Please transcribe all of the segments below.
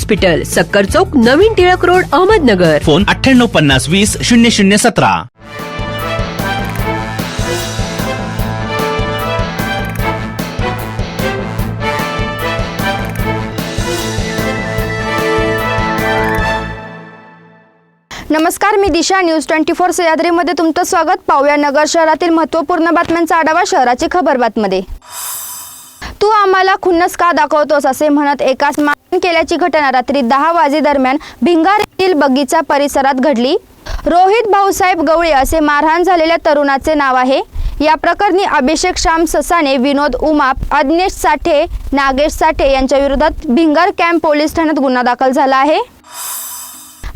सक्कर चौक नवीन Tilak road Ahmednagar. Phone अठ्ठ्याण्णव पन्नास वीस शून्य शून्य सतरा. नमस्कार मी दिशा. न्यूज ट्वेंटी फोर सह्याद्रीमध्ये तुमचं स्वागत. पाहूया नगर शहरातील महत्त्वपूर्ण बातम्यांचा आढावा शहराची खबर बातमध्ये. तू आम्हाला खुन्नस का दाखवतोस असे म्हणत एकास मारहाण केल्याची घटना रात्री दहा वाजे दरम्यान भिंगार येथील बगीचा परिसरात घडली. रोहित भाऊसाहेब गवळे असे मारहाण झालेल्या तरुणाचे नाव आहे. या प्रकरणी अभिषेक श्याम ससाने विनोद उमाप अज्ञेश साठे नागेश साठे यांच्या विरोधात भिंगार कॅम्प पोलीस ठाण्यात गुन्हा दाखल झाला आहे.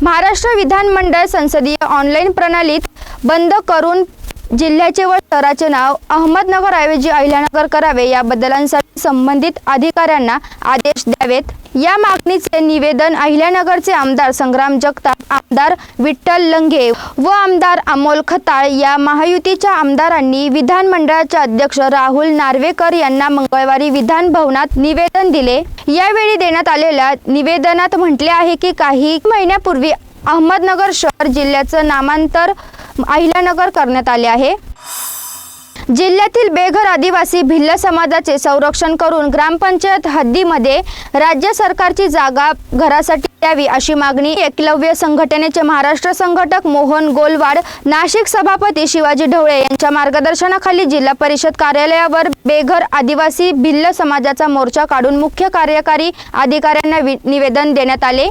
महाराष्ट्र विधानमंडळ संसदीय ऑनलाईन प्रणालीत बंद करून जिल्ह्याचे व शहराचे नाव अहमदनगर ऐवजी अहिल्यानगर करावे या बदलांसाठी संबंधित अधिकाऱ्यांना आदेश द्यावेत. या मागणीचे निवेदन अहिल्यानगरचे आमदार संग्राम जगताप आमदार विठ्ठल लंगे व आमदार अमोल खताळ या महायुतीच्या आमदारांनी विधानमंडळाचे अध्यक्ष राहुल नार्वेकर यांना मंगळवारी विधान भवनात निवेदन दिले. यावेळी देण्यात आलेल्या निवेदनात म्हटले आहे की काही महिन्यापूर्वी अहमदनगर शहर जिल्ह्याचं नामांतर अहिल्यानगर करण्यात आले आहे. जिल्ह्यातील बेघर आदिवासी भिल्ल समाजाचे संरक्षण करून ग्रामपंचायत हद्दीमध्ये राज्य सरकारची जागा घरासाठी द्यावी अशी मागणी एकलव्य संघटनेचे महाराष्ट्र संघटक मोहन गोलवाड नाशिक सभापती शिवाजी ढवळे यांच्या मार्गदर्शनाखाली जिल्हा परिषद कार्यालयावर बेघर आदिवासी भिल्ल समाजाचा मोर्चा काढून मुख्य कार्यकारी अधिकाऱ्यांना वि- निवेदन देण्यात आले.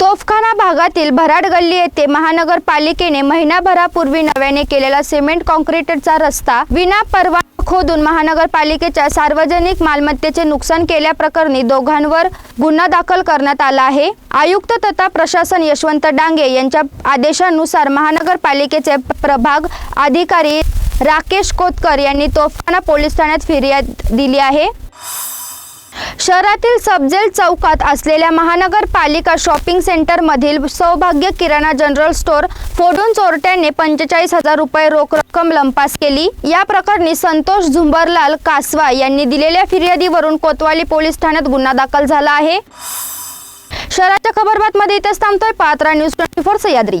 तोफखाना भागातील भराड गल्ली येथे महानगरपालिकेने महिनाभरापूर्वी नव्याने केलेला सिमेंट कॉन्क्रीटचा रस्ता विना परवा खोदून महानगरपालिकेच्या सार्वजनिक मालमत्तेचे नुकसान केल्याप्रकरणी दोघांवर गुन्हा दाखल करण्यात आला आहे. आयुक्त तथा प्रशासन यशवंत डांगे यांच्या आदेशानुसार महानगरपालिकेचे प्रभाग अधिकारी राकेश कोतकर यांनी तोफखाना पोलीस ठाण्यात फिर्याद दिली आहे. शहरातील सबजेल चौकात असलेल्या महानगरपालिका शॉपिंग सेंटरमधील सौभाग्य किराणा जनरल स्टोअर फोडून चोरट्याने पंचेचाळीस हजार रुपये रोख रक्कम लंपास केली. या प्रकरणी संतोष झुंबरलाल कासवा यांनी दिलेल्या फिर्यादीवरून कोतवाली पोलीस ठाण्यात गुन्हा दाखल झाला आहे. शहराच्या खबरबातमध्ये इथेच थांबतोय Patra news twenty four Sahyadri.